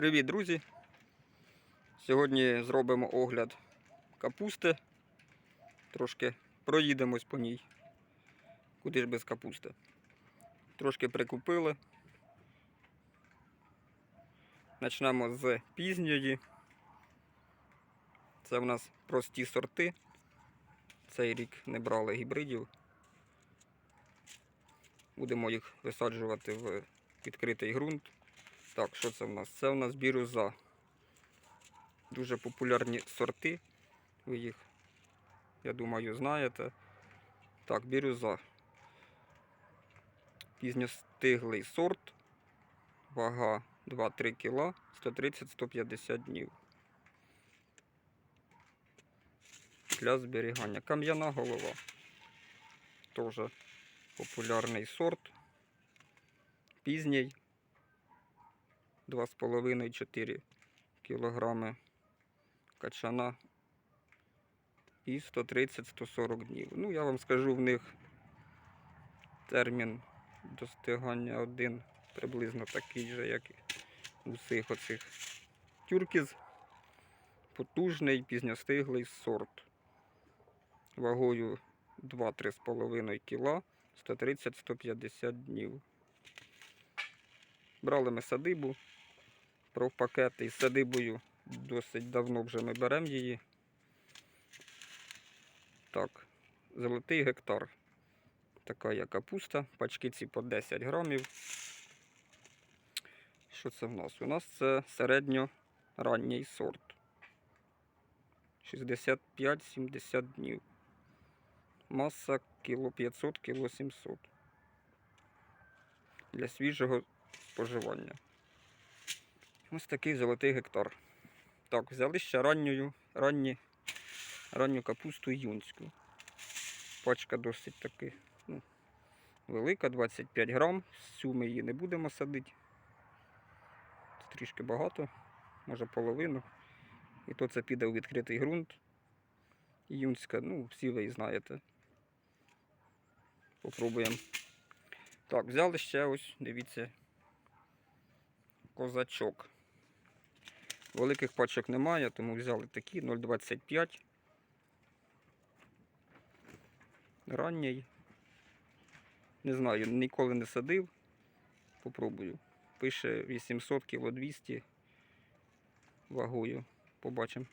Привіт, друзі! Сьогодні зробимо огляд капусти. Трошки проїдемось по ній. Куди ж без капусти. Трошки прикупили. Почнемо з пізньої. Це в нас прості сорти. Цей рік не брали гібридів. Будемо їх висаджувати в відкритий ґрунт. Так, що це в нас? Це в нас бірюза. Дуже популярні сорти. Ви їх, я думаю, знаєте. Так, бірюза. Пізньостиглий сорт. Вага 2-3 кг, 130-150 днів. Для зберігання. Кам'яна голова. Теж популярний сорт. Пізній. 2,5-4 кілограми качана і 130-140 днів. Ну, я вам скажу, в них термін достигання один приблизно такий же, як і у всіх оцих тюркіз. Потужний, пізньостиглий сорт. Вагою 2-3,5 кг, 130-150 днів. Брали ми садибу. Про пакети із садибою досить давно вже ми беремо її. Так, золотий гектар. Така є капуста. Пачки ці по 10 грамів. Що це в нас? У нас це середньоранній сорт. 65-70 днів. Маса кіло 500, кіло 700. Для свіжого споживання. Ось такий золотий гектар. Так, взяли ще ранньою, ранні, ранню капусту юнську. Пачка досить таки ну, велика, 25 грам. Цю ми її не будемо садити. Це трішки багато, може половину. І то це піде у відкритий ґрунт. Юнська, ну, всі ви її знаєте. Попробуємо. Так, взяли ще ось, дивіться, козачок. Великих пачок немає, тому взяли такі 0,25. Ранній. Не знаю, ніколи не садив. Попробую. Пише 800 кг 200 вагою. Побачимо.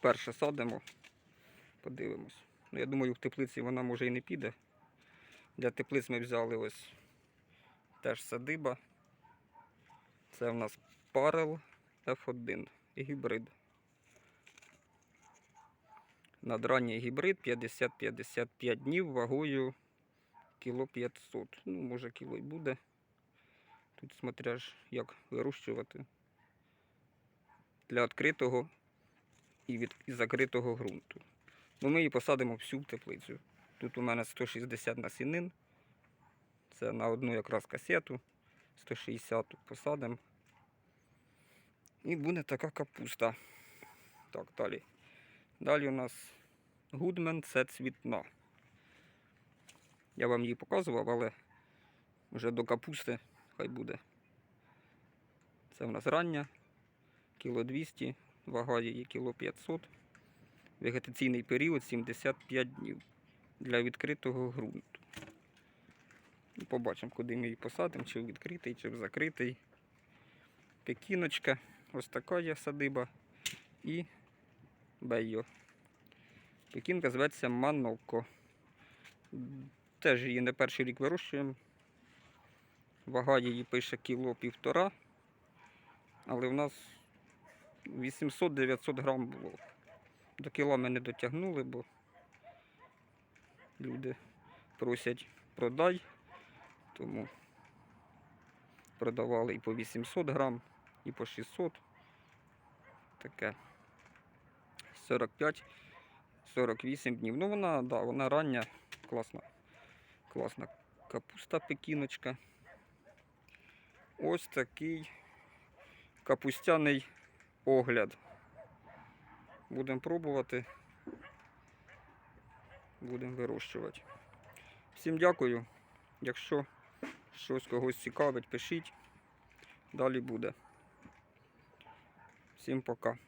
Перше садимо, подивимось. Ну, я думаю, в теплиці вона може і не піде. Для теплиць ми взяли ось теж садиба. Це в нас парел F1 гібрид. Надранній гібрид 50-55 днів вагою кіло 500. Ну, може кіло й буде. Тут смотря як вирощувати. Для відкритого і від і закритого ґрунту. Ну, ми її посадимо всю в теплицю. Тут у мене 160 насінин. Це на одну якраз касету. 160 посадимо. І буде така капуста. Так, далі. Далі у нас гудмен це цвітна. Я вам її показував, але вже до капусти хай буде. Це у нас рання, кіло 200, вага її кіло 500. Вегетаційний період 75 днів для відкритого ґрунту. Побачимо, куди ми її посадимо, чи в відкритий, чи в закритий. Пекіночка, ось така є садиба. І бейо. Пекінка зветься Маноко. Теж її не перший рік вирощуємо. Вага її пише кіло півтора. Але в нас 800-900 грам було. До кіла ми не дотягнули, бо люди просять продай, тому продавали і по 800 грам, і по 600. Таке 45-48 днів. Ну вона, да, вона рання, класна, класна капуста пекіночка. Ось такий капустяний огляд. Будемо пробувати. Будемо вирощувати. Всім дякую. Якщо щось когось цікавить, пишіть. Далі буде. Всім пока.